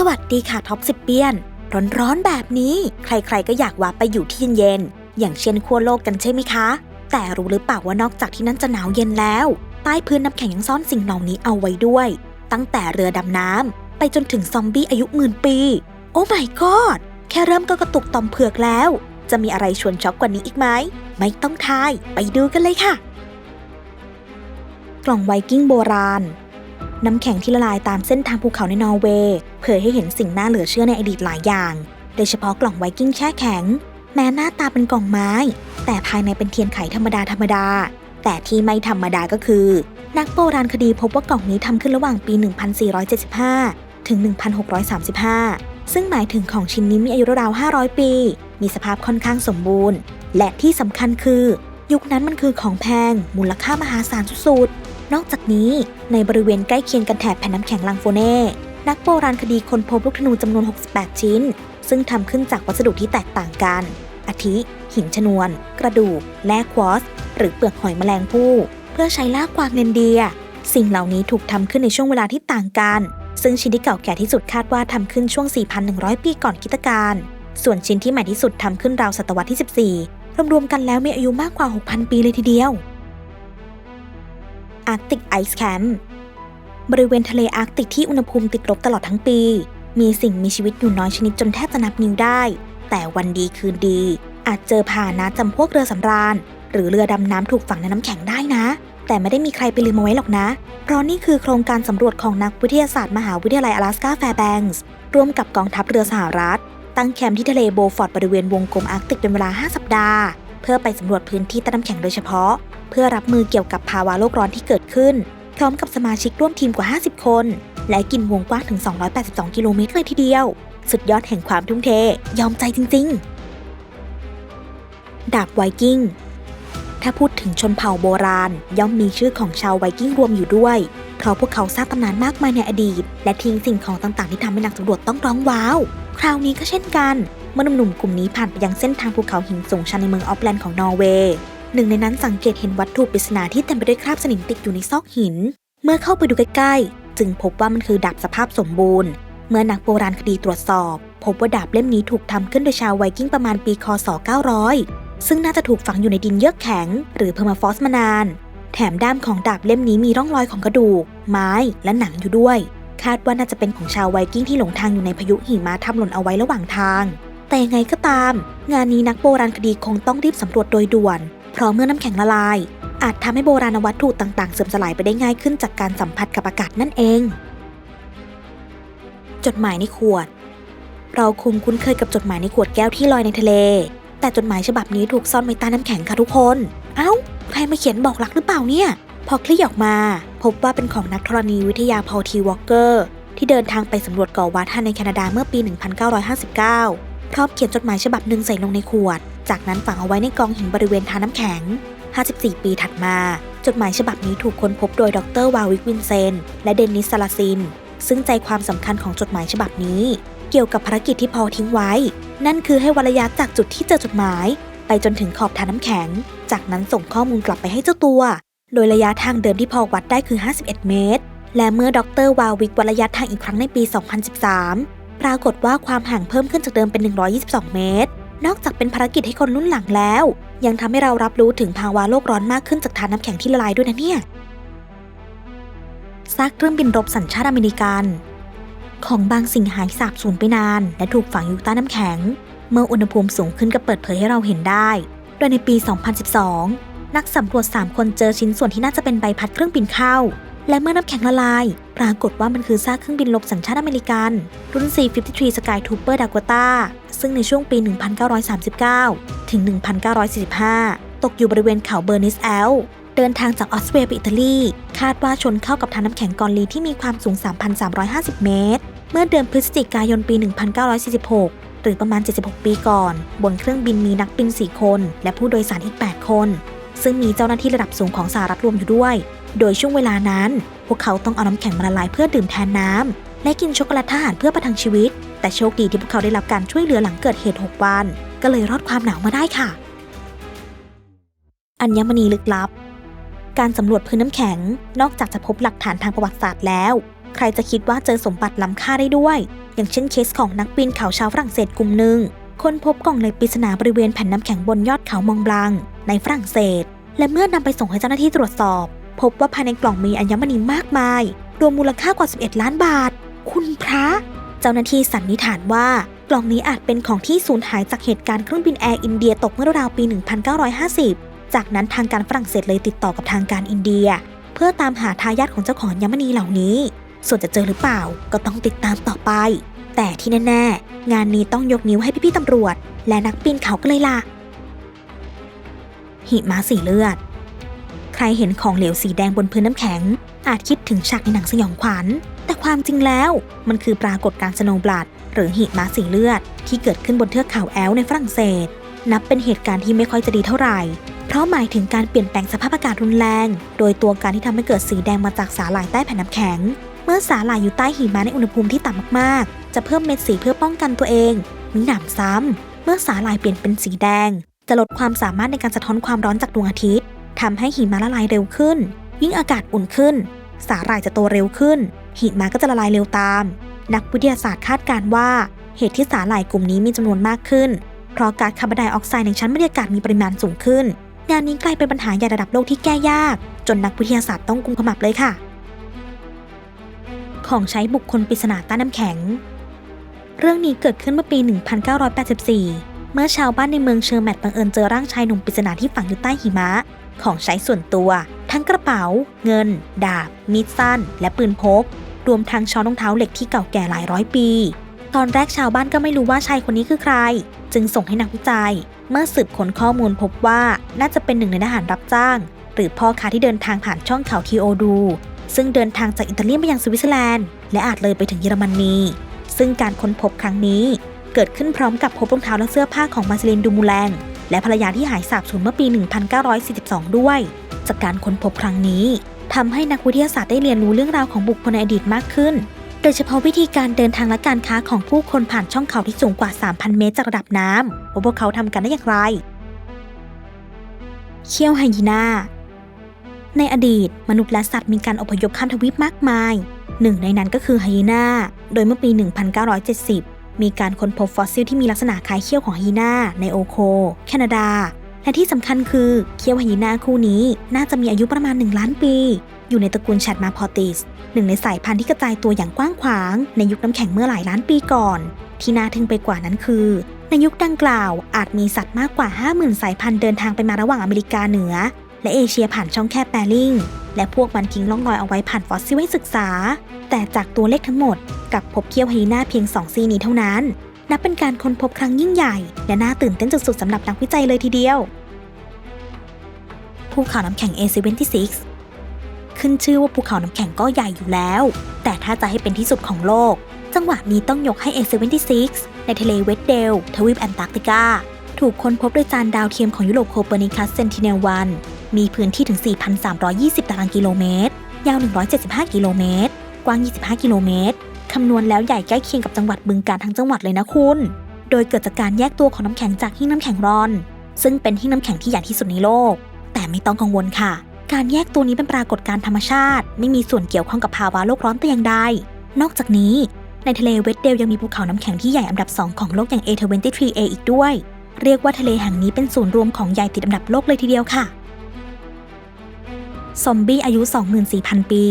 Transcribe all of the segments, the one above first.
สวัสดีค่ะท็อปสิบเปียน ร้อนๆแบบนี้ ใครๆก็อยากว่าไปอยู่ที่เย็นๆอย่างเช่นขั้วโลกกันใช่ไหมคะ แต่รู้หรือเปล่าว่านอกจากที่นั่นจะหนาวเย็นแล้ว ใต้พื้นน้ำแข็งยังซ่อนสิ่งเหล่านี้เอาไว้ด้วย ตั้งแต่เรือดำน้ำไปจนถึงซอมบี้อายุหมื่นปี โอ้ my god แค่เริ่มก็กระตุกต่อมเผือกแล้ว จะมีอะไรชวนช็อกกว่านี้อีกไหมไม่ต้องทายไปดูกันเลยค่ะ กล่องไวกิ้งโบราณ น้ำแข็งที่ละลายตามเส้นทางภูเขาในนอร์เวย์เผยให้เห็นสิ่งน่าเหลือเชื่อในอดีตหลายอย่าง โดยเฉพาะกล่องไวกิ้งแช่แข็ง แม้หน้าตาเป็นกล่องไม้ แต่ภายในเป็นเทียนไขธรรมดาธรรมดา แต่ที่ไม่ธรรมดาก็คือ นักโบราณคดีพบว่ากล่องนี้ทำขึ้นระหว่างปี 1475 ถึง 1635 ซึ่งหมายถึงของชิ้นนี้มีอายุราวๆ500 ปี มีสภาพค่อนข้างสมบูรณ์ และที่สำคัญคือ ยุคนั้นมันคือของแพงมูลค่ามหาศาลสุดๆ นอกจากนี้ในบริเวณใกล้เคียงกันแถบแผ่นน้ำแข็งลังโฟเน่ นักโบราณคดีคนพบลูกธนูจำนวน 68 ชิ้น ซึ่งทำขึ้นจากวัสดุที่แตกต่างกัน อาทิ หินชนวน กระดูกและควอสหรือเปลือกหอยแมลงภู่เพื่อใช้ล่ากวางเนนเดีย สิ่งเหล่านี้ถูกทำขึ้นในช่วงเวลาที่ต่างกัน ซึ่งชิ้นที่เก่าแก่ที่สุดคาดว่าทำขึ้นช่วง 4,100 ปีก่อนคิตกาลส่วนชิ้นที่ใหม่ที่สุดทำขึ้นราวศตวรรษที่ 14 รวมๆกันแล้วมีอายุมากกว่า 6,000 ปีเลยทีเดียว Arctic Ice Camp บริเวณทะเลอาร์กติกที่อุณหภูมิติดลบตลอดทั้งปี มีสิ่งมีชีวิตอยู่น้อยชนิดจนแทบจะนับนิ้วได้ แต่วันดีคืนดี อาจเจอพาหนะจำพวกเรือสำราญ หรือเรือดำน้ำถูกฝังในน้ำแข็งได้นะ แต่ไม่ได้มีใครไปลืมเอาไว้หรอกนะ เพราะนี่คือโครงการสำรวจของนักวิทยาศาสตร์มหาวิทยาลัย阿拉สกาแฟร์แบงส์ร่วมกับกองทัพเรือสหรัฐ ตั้งแคมป์ที่ทะเลโบฟอร์ดบริเวณวงกลมอาร์กติกเป็นเวลา 5 สัปดาห์ เพื่อไปสำรวจพื้นที่ใต้น้ำแข็งโดยเฉพาะ พื่อรับมือเกี่ยวกับภาวะโลกร้อนที่เกิดขึ้น พร้อมกับสมาชิกร่วมทีมกว่า 50 คน และกินวงกว้างถึง 282 กิโลเมตรเลยทีเดียว สุดยอดแห่งความทุ่มเท ยอมใจจริง ๆ ดาบไวกิ้ง ถ้าพูดถึงชนเผ่าโบราณ ย่อมมีชื่อของชาวไวกิ้งรวมอยู่ด้วย เพราะพวกเขาสร้างตำนานมากมายในอดีต และทิ้งสิ่งของต่างๆที่ทำให้นักสำรวจต้องร้องว้าว คราวนี้ก็เช่นกันเมื่อหนุ่มๆกลุ่มนี้ผ่านไปยังเส้นทางภูเขาหินสูงชันในเมืองออฟแลนด์ของนอร์เวย์ หนึ่งในนั้นสังเกตเห็นวัตถุปริศนาที่เต็มไปด้วยคราบสนิมติดอยู่ในซอกหิน เมื่อเข้าไปดูใกล้ๆ จึงพบว่ามันคือดาบสภาพสมบูรณ์ เมื่อนักโบราณคดีตรวจสอบ พบว่าดาบเล่มนี้ถูกทำขึ้นโดยชาวไวกิ้งประมาณปีคศ 900 ซึ่งน่าจะถูกฝังอยู่ในดินเยือกแข็ง หรือเพอร์มาฟอสมานาน แถมด้ามของดาบเล่มนี้มีร่องรอยของกระดูก ไม้และหนังอยู่ด้วย คาดว่าน่าจะเป็นของชาวไวกิ้งที่หลงทางอยู่ในพายุหิมะทำหล่นเอาไว้ระหว่างทางแต่ยังไงก็ตาม งานนี้นักโบราณคดีคงต้องรีบสำรวจโดยด่วน เพราะเมื่อน้ำแข็งละลาย อาจทำให้โบราณวัตถุต่างๆ เสื่อมสลายไปได้ง่ายขึ้นจากการสัมผัสกับอากาศนั่นเอง จดหมายในขวด เราคงคุ้นเคยกับจดหมายในขวดแก้วที่ลอยในทะเล แต่จดหมายฉบับนี้ถูกซ่อนไว้ใต้น้ำแข็งค่ะทุกคน เอ้า ใครมาเขียนบอกรักหรือเปล่าเนี่ย พอคลี่ออกมา พบว่าเป็นของนักธรณีวิทยาพอลทีวอลเกอร์ที่เดินทางไปสำรวจเกาะวัดฮันในแคนาดาเมื่อปี 1959 พร้อมเขียนจดหมายฉบับหนึ่งใส่ลงในขวด จากนั้นฝังเอาไว้ในกองหินบริเวณทาน้ำแข็ง 54 ปีถัดมา จดหมายฉบับนี้ถูกค้นพบโดยดรวาวิกวินเซน และเดนนิสซาลาซิน ซึ่งใจความสำคัญของจดหมายฉบับนี้ เกี่ยวกับภารกิจที่พอทิ้งไว้ นั่นคือให้วัดรยะจากจุดที่เจอจดหมาย ไปจนถึงขอบทาน้ำแข็ง จากนั้นส่งข้อมูลกลับไปให้เจ้าตัว โดยระยะทางเดิมที่พอวัดได้คือ 51 เมตร และเมื่อดรวาวิกวัดระยะทางอีกครั้งในปี 2013 ปรากฏว่าความห่างเพิ่มขึ้นจากเดิมเป็น 122 เมตร นอกจากเป็นภารกิจให้คนรุ่นหลังแล้ว ยังทำให้เรารับรู้ถึงภาวะโลกร้อนมากขึ้นจากทานน้ำแข็งที่ละลายด้วยนะเนี่ยซากเครื่องบินรบสัญชาติอเมริกัน ของบางสิ่งหายสาบสูญไปนาน และถูกฝังอยู่ใต้น้ำแข็ง เมื่ออุณหภูมิสูงขึ้นก็เปิดเผยให้เราเห็นได้ โดยในปี 2012 นักสำรวจ 3 คนเจอชิ้นส่วนที่น่าจะเป็นใบพัดเครื่องบินเข้า และเมื่อน้ำแข็งละลาย ปรากฏว่ามันคือซากเครื่องบินรบสัญชาติอเมริกัน รุ่น C-53 Sky Trooper Dakota ซึ่งในช่วงปี 1939 ถึง 1945 ตกอยู่บริเวณเขาเบอร์นิสแอลเดินทางจากออสเตรียไปอิตาลี คาดว่าชนเข้ากับทางน้ำแข็งกอลีที่มีความสูง 3,350 เมตร เมื่อเดือนพฤศจิกายนปี 1946 หรือประมาณ 76 ปีก่อน บนเครื่องบินมีนักบิน 4 คน และผู้โดยสารอีก 8 คน ซึ่งมีเจ้าหน้าที่ระดับสูงของสหรัฐรวมอยู่ด้วยโดยช่วงเวลานั้น พวกเขาต้องเอาน้ำแข็งมาละลายเพื่อดื่มแทนน้ำและกินช็อกโกแลตทหารเพื่อประทังชีวิต แต่โชคดีที่พวกเขาได้รับการช่วยเหลือหลังเกิดเหตุ 6 วัน ก็เลยรอดความหนาวมาได้ค่ะ อัญมณีลึกลับ การสำรวจพื้นน้ำแข็ง นอกจากจะพบหลักฐานทางประวัติศาสตร์แล้ว ใครจะคิดว่าเจอสมบัติล้ำค่าได้ด้วย อย่างเช่นเคสของนักปีนเขาชาวฝรั่งเศสกลุ่มหนึ่งค้นพบกล่องเหล็กปริศนาบริเวณแผ่นน้ำแข็งบนยอดเขามองบลัง ในฝรั่งเศส และเมื่อนำไปส่งให้เจ้าหน้าที่ตรวจสอบ พบว่าภายในกล่องมีอัญมณีมากมาย รวมมูลค่ากว่า 11 ล้านบาท คุณพระ เจ้าหน้าที่สันนิษฐานว่ากล่องนี้อาจเป็นของที่สูญหายจากเหตุการณ์เครื่องบินแอร์อินเดียตกเมื่อราวปี 1950 จากนั้นทางการฝรั่งเศสเลยติดต่อกับทางการอินเดีย เพื่อตามหาทายาทของเจ้าของอัญมณีเหล่านี้ ส่วนจะเจอหรือเปล่าก็ต้องติดตามต่อไป แต่ที่แน่ๆ งานนี้ต้องยกนิ้วให้พี่ๆตำรวจ และนักปีนเขากันเลยล่ะหิมะสีเลือด ใครเห็นของเหลวสีแดงบนพื้นน้ำแข็ง อาจคิดถึงฉากในหนังสยองขวัญ แต่ความจริงแล้วมันคือปรากฏการณ์สโนว์บลัด หรือหิมะสีเลือด ที่เกิดขึ้นบนเทือกเขาแอลในฝรั่งเศส นับเป็นเหตุการณ์ที่ไม่ค่อยจะดีเท่าไหร่ เพราะหมายถึงการเปลี่ยนแปลงสภาพอากาศรุนแรง โดยตัวการที่ทำให้เกิดสีแดงมาจากสาหร่ายใต้แผ่นน้ำแข็ง เมื่อสาหร่ายอยู่ใต้หิมะในอุณหภูมิที่ต่ำมากๆ จะเพิ่มเม็ดสีเพื่อป้องกันตัวเองมีหนำซ้ำเมื่อสาหร่ายเปลี่ยนเป็นสีแดง จะลดความสามารถในการสะท้อนความร้อนจากดวงอาทิตย์ ทำให้หิมะละลายเร็วขึ้น ยิ่งอากาศอุ่นขึ้น สาหร่ายจะโตเร็วขึ้น หิมะก็จะละลายเร็วตาม นักวิทยาศาสตร์คาดการณ์ว่าเหตุที่สาหร่ายกลุ่มนี้มีจำนวนมากขึ้น เพราะก๊าซคาร์บอนไดออกไซด์ในชั้นบรรยากาศมีปริมาณสูงขึ้น งานนี้กลายเป็นปัญหาใหญ่ระดับโลกที่แก้ยาก จนนักวิทยาศาสตร์ต้องกุมขมับเลยค่ะ ของใช้บุคคลปริศนาใต้น้ำแข็ง เรื่องนี้เกิดขึ้นเมื่อปี 1984 เมื่อชาวบ้านในเมืองเชอร์แมตบังเอิญเจอร่างชายหนุ่มปริศนาที่ฝังอยู่ใต้หิมะ ของใช้ส่วนตัว ทั้งกระเป๋า เงิน ดาบ มีดสั้น และปืนพก รวมทั้งช้อนรองเท้าเหล็กที่เก่าแก่หลายร้อยปี ตอนแรกชาวบ้านก็ไม่รู้ว่าชายคนนี้คือใคร จึงส่งให้นักวิจัย เมื่อสืบค้นข้อมูลพบว่าน่าจะเป็นหนึ่งในทหารรับจ้าง หรือพ่อค้าที่เดินทางผ่านช่องเขาทีโอดูซึ่งเดินทางจากอิตาลีไปยังสวิตเซอร์แลนด์ และอาจเลยไปถึงเยอรมนีซึ่งการค้นพบครั้งนี้ เกิดขึ้นพร้อมกับพบรองเท้าและเสื้อผ้าของมาซิลินดูมูแลง และภรรยาที่หายสาบสูญเมื่อปี 1942 ด้วย จากการค้นพบครั้งนี้ทำให้นักวิทยาศาสตร์ได้เรียนรู้เรื่องราวของบุคคลในอดีตมากขึ้น โดยเฉพาะวิธีการเดินทางและการค้าของผู้คนผ่านช่องเขาที่สูงกว่า 3,000 เมตรจากระดับน้ำว่าพวกเขาทำกันได้อย่างไร เขี้ยวไฮยีนาในอดีต มนุษย์และสัตว์มีการอพยพข้ามทวีปมากมาย หนึ่งในนั้นก็คือไฮยีนาโดยเมื่อปี 1970 มีการค้นพบฟอสซิลที่มีลักษณะคล้ายเขี้ยวของฮีนาในโอโค แคนาดา และที่สำคัญคือเขี้ยวฮีนาคู่นี้ น่าจะมีอายุประมาณ 1 ล้านปี อยู่ในตระกูลแชดมาพอติส หนึ่งในสายพันธุ์ที่กระจายตัวอย่างกว้างขวาง ในยุคน้ำแข็งเมื่อหลายล้านปีก่อน ที่น่าทึ่งไปกว่านั้นคือ ในยุคดังกล่าว อาจมีสัตว์มากกว่า 50,000 สายพันธุ์เดินทางไปมาระหว่างอเมริกาเหนือ และเอเชียผ่านช่องแคบแบริ่ง และพวกมันทิ้งร่องรอยเอาไว้ผ่านฟอสซิลให้ศึกษา แต่จากตัวเลขทั้งหมดกับพบเขี้ยวไฮยีน่าเพียง2ซีนี้เท่านั้น นับเป็นการค้นพบครั้งยิ่งใหญ่ และน่าตื่นเต้นสุดๆสำหรับนักวิจัยเลยทีเดียวภูเขาน้ำแข็ง A76 ขึ้นชื่อว่าภูเขาน้ำแข็งก็ใหญ่อยู่แล้ว แต่ถ้าจะให้เป็นที่สุดของโลก จังหวะนี้ต้องยกให้ A76 ในทะเลเวสเดล ทวีปแอนตาร์กติกา ถูกค้นพบโดยจานดาวเทียมของยุโรปโคเปอร์นิคัสเซนติเนลวัน มีพื้นที่ถึง 4,320 ตารางกิโลเมตร ยาว 175 กิโลเมตร กว้าง 25 กิโลเมตร คำนวณแล้วใหญ่ใกล้เคียงกับจังหวัดบึงกาฬทั้งจังหวัดเลยนะคุณ โดยเกิดจากการแยกตัวของน้ำแข็งจากหิ้งน้ำแข็งร้อน ซึ่งเป็นหิ้งน้ำแข็งที่ใหญ่ที่สุดในโลก แต่ไม่ต้องกังวลค่ะ การแยกตัวนี้เป็นปรากฏการณ์ธรรมชาติ ไม่มีส่วนเกี่ยวข้องกับภาวะโลกร้อนแต่อย่างใด นอกจากนี้ ในทะเลเวสเดลยังมีภูเขาน้ำแข็งที่ใหญ่อันดับ2ของโลกอย่าง A23A อีกด้วย เรียกว่าทะเลแห่งนี้เป็นศูนย์รวมของใหญ่ติดอันดับโลกเลยทีเดียวค่ะ ซอมบี้อายุ 24,000 ปี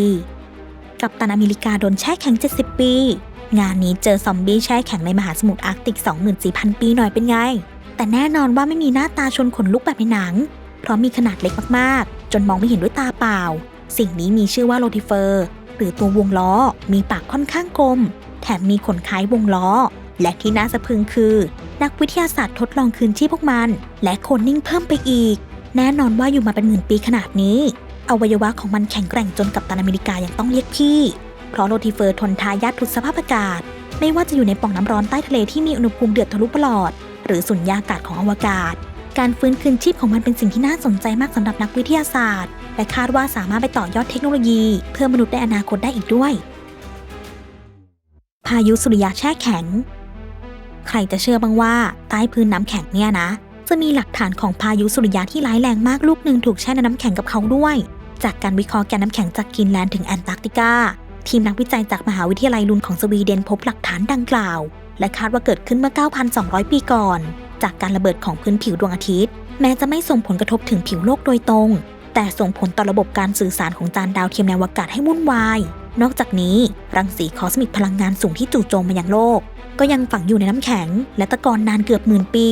กัปตันอเมริกาโดนแช่แข็ง 70 ปี งานนี้เจอซอมบี้แช่แข็งในมหาสมุทรอาร์กติก 24,000 ปีหน่อยเป็นไง แต่แน่นอนว่าไม่มีหน้าตาชวนขนลุกแบบในหนัง เพราะมีขนาดเล็กมากๆ จนมองไม่เห็นด้วยตาเปล่า สิ่งนี้มีชื่อว่าโรติเฟอร์ หรือตัววงล้อ มีปากค่อนข้างกลม แถมมีขนคล้ายวงล้อ และที่น่าสะพรึงคือ นักวิทยาศาสตร์ทดลองคืนชีพพวกมัน และโคนนิ่งเพิ่มไปอีก แน่นอนว่าอยู่มาเป็นหมื่นปีขนาดนี้ อวัยวะของมันแข็งแกร่งจนกับตันอเมริกายังต้องเรียกพี่ เพราะโรติเฟอร์ทนทายาททุกสภาพอากาศ ไม่ว่าจะอยู่ในป่องน้ำร้อนใต้ทะเลที่มีอุณหภูมิเดือดทะลุปลอด หรือสุญญากาศของอวกาศ การฟื้นคืนชีพของมันเป็นสิ่งที่น่าสนใจมากสำหรับนักวิทยาศาสตร์ และคาดว่าสามารถไปต่อยอดเทคโนโลยี เพื่อมนุษย์ในอนาคตได้อีกด้วย พายุสุริยะแช่แข็ง ใครจะเชื่อบ้างว่าใต้พื้นน้ำแข็งเนี่ยนะจะมีหลักฐานของพายุสุริยะที่ร้ายแรงมากลูกหนึ่งถูกแช่ในน้ำแข็งกับเขาด้วย จากการวิเคราะห์แกนน้ำแข็งจากกรีนแลนด์ถึงแอนตาร์กติกา ทีมนักวิจัยจากมหาวิทยาลัยลุนของสวีเดนพบหลักฐานดังกล่าว และคาดว่าเกิดขึ้นเมื่อ 9,200 ปีก่อน จากการระเบิดของพื้นผิวดวงอาทิตย์ แม้จะไม่ส่งผลกระทบถึงผิวโลกโดยตรง แต่ส่งผลต่อระบบการสื่อสารของจานดาวเทียมในอวกาศให้วุ่นวายนอกจากนี้ รังสีคอสมิกพลังงานสูงที่จู่โจมมายังโลก ก็ยังฝังอยู่ในน้ำแข็ง และตะกอนนานเกือบหมื่นปี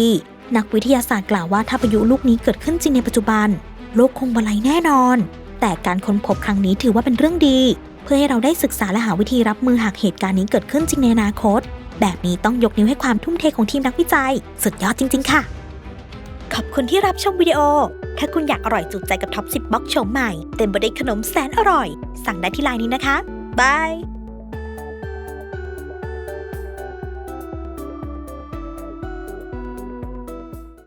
นักวิทยาศาสตร์กล่าวว่าถ้าพายุลูกนี้เกิดขึ้นจริงในปัจจุบัน โลกคงบลัยแน่นอน แต่การค้นพบครั้งนี้ถือว่าเป็นเรื่องดี เพื่อให้เราได้ศึกษาและหาวิธีรับมือหากเหตุการณ์นี้เกิดขึ้นจริงในอนาคต แบบนี้ต้องยกนิ้วให้ความทุ่มเทของทีมนักวิจัย สุดยอดจริง ๆ ค่ะ ขอบคุณที่รับชมวิดีโอ ถ้าคุณอยากอร่อยจุใจกับท็อป10บ็อกโฉมใหม่ เต็มไปด้วยขนมแสนอร่อย สั่งได้ที่ไลน์นี้นะคะบาย